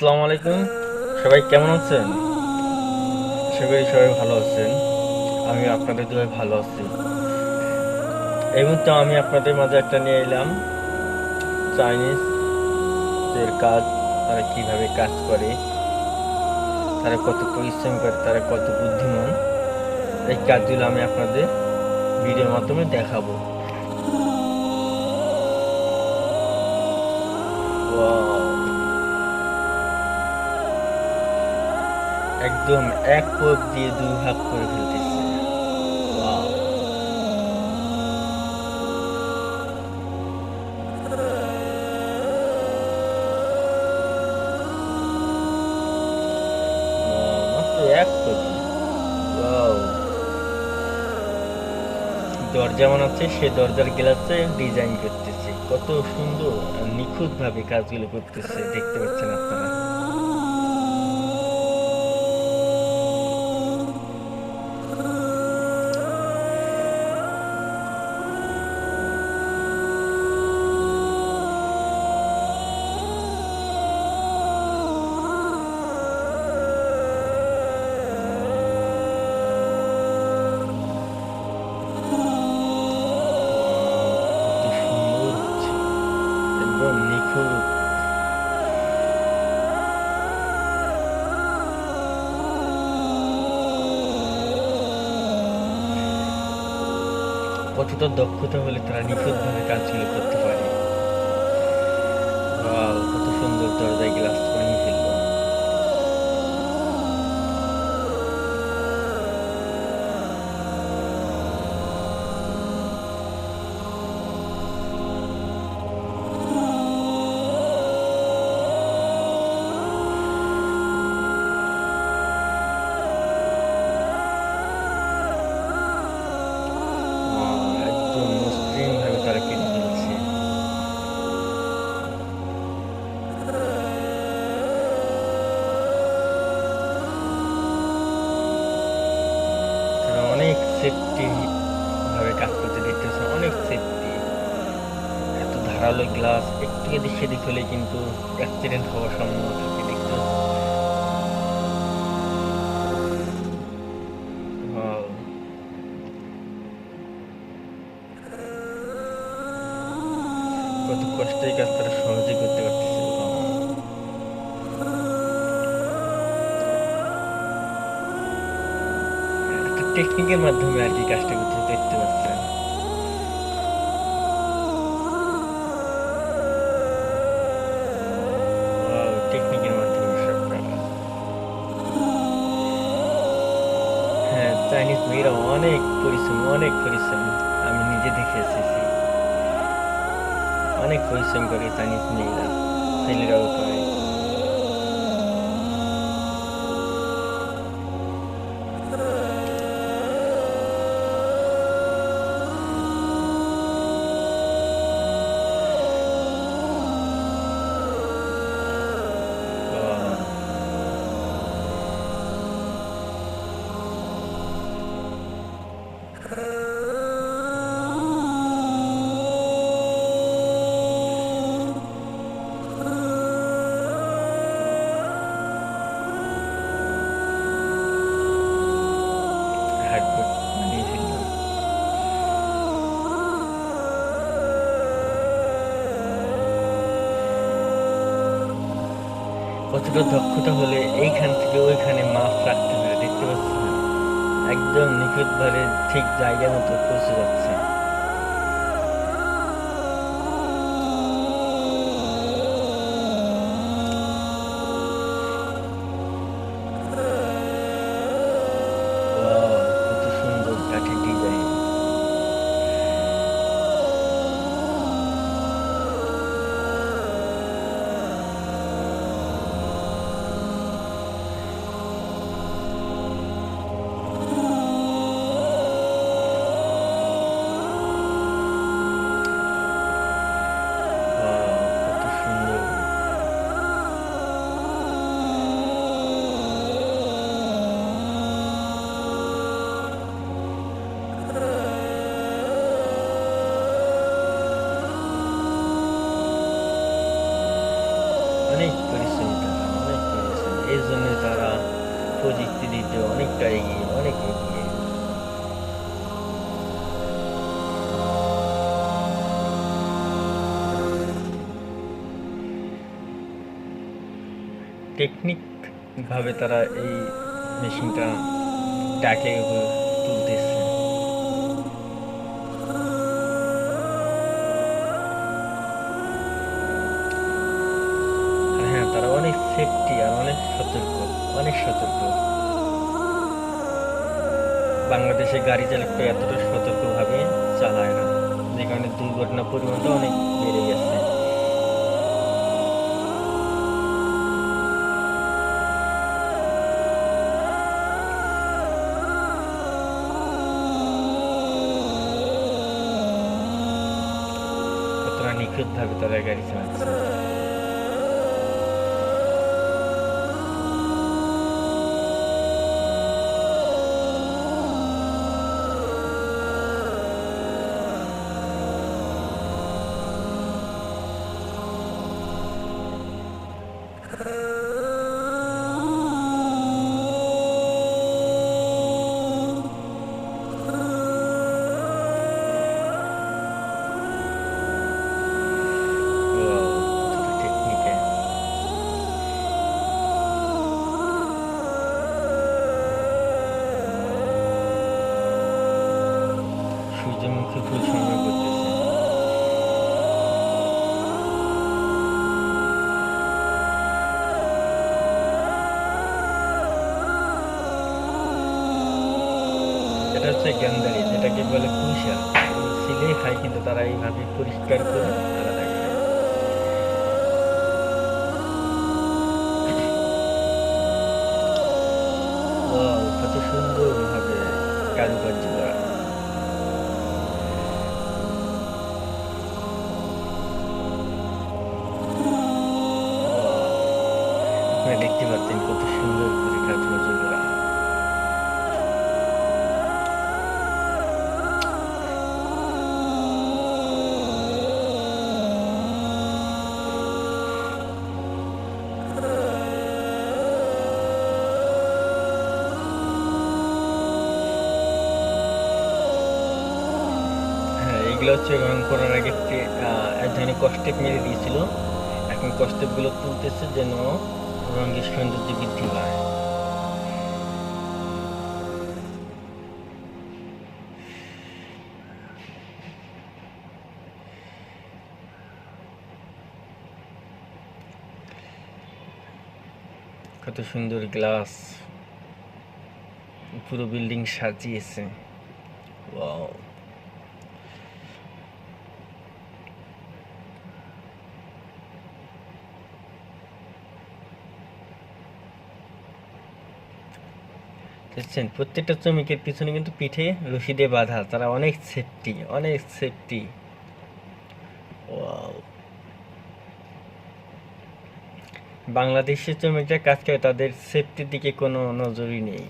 আসসালামু আলাইকুম। সবাই কেমন আছেন? আশা করি সবাই ভালো আছেন। আমি আপনাদের দোয়া ভালো আছি। এই মুহূর্তে আমি আপনাদের মাঝে একটা নিয়ে এলাম। চাইনিজ এর কাজ, তারা কীভাবে কাজ করে, তারা কত পরিশ্রম করে, তারা কত বুদ্ধিমান। এই কাজগুলো আমি আপনাদের ভিডিওর মাধ্যমে দেখাবো। Wow. একদম এক পথ দিয়ে দুই ভাগ করে ফেলতেছে. দরজা বানাচ্ছে সে দরজার গ্লাসে ডিজাইন করতেছে। কত সুন্দর নিখুঁত ভাবে কাজগুলো করতেছে, দেখতে পাচ্ছেন আপনারা। কতটা দক্ষতা হলে তারা নিখুঁতভাবে কাজগুলো করতে পারে। কত সুন্দর দরজায় গ্লাস বানিয়ে ফেলল। ধারালো গ্লাস একটু এদিক সেদিক হলে কিন্তু অ্যাক্সিডেন্ট হওয়ার সম্ভাবনা থাকে দেখতে। কত কষ্টে কাজ তারা সহজে করতে পারতেছে। টেকনিকের মাধ্যমে আর কি কাজটা করতে দেখতে পাচ্ছেন চাইনিজ মেয়েরা অনেক পরিশ্রম অনেক পরিশ্রম। আমি নিজে দেখে এসেছি। অনেক পরিশ্রম করে চাইনিজ মেয়েরা, ছেলেরাও করে। বানিয়ে ফেললাম কতটা দক্ষতা হলে এইখান থেকে ওইখানে মাপ রাখতে পারে দেখতে পাচ্ছি একদম নিখুঁতভাবে ঠিক জায়গা মতো পৌঁছে যাচ্ছে। অনেক পরিশ্রমী তারা অনেক এই জন্য তারা প্রযুক্তি দিতে অনেকটা এগিয়ে অনেক এগিয়ে টেকনিকভাবে তারা এই মেশিনটা ডাকে তারা অনেক সেফটি আর অনেক সতর্ক অনেক সতর্ক। বাংলাদেশে গাড়ি চালকরা এতটা সতর্কভাবে চালায় না, যে কারণে দুর্ঘটনা পরিমাণটা অনেক বেড়ে গেছে। নিখুঁতভাবে তারা গাড়ি চালাচ্ছে। ফুল সংগ্রহ এটা হচ্ছে যেটাকে বলে খায়, কিন্তু তারা পরিষ্কার করে কত সুন্দর ভাবে কারুকার্য করা। দেখতে পাচ্ছেন কত সুন্দর করে কারুকার্য করা হ্যাঁ এগুলো হচ্ছে রং করার আগে এক ধরনের কষ্টেপ মেরে দিয়েছিল। এখন কষ্টেপগুলো তুলতেছে যেন রঙের সৌন্দর্য বৃদ্ধি পায় কত সুন্দর গ্লাস। পুরো বিল্ডিং সাজিয়েছে। ওয়াও। দেখছেন, প্রত্যেকটা শ্রমিকের পিছনে কিন্তু পিঠে রশি দিয়ে বাঁধা, তারা অনেক সেফটি অনেক সেফটি বাংলাদেশের শ্রমিকরা কাজ করে তাদের সেফটির দিকে কোনো নজরই নেই।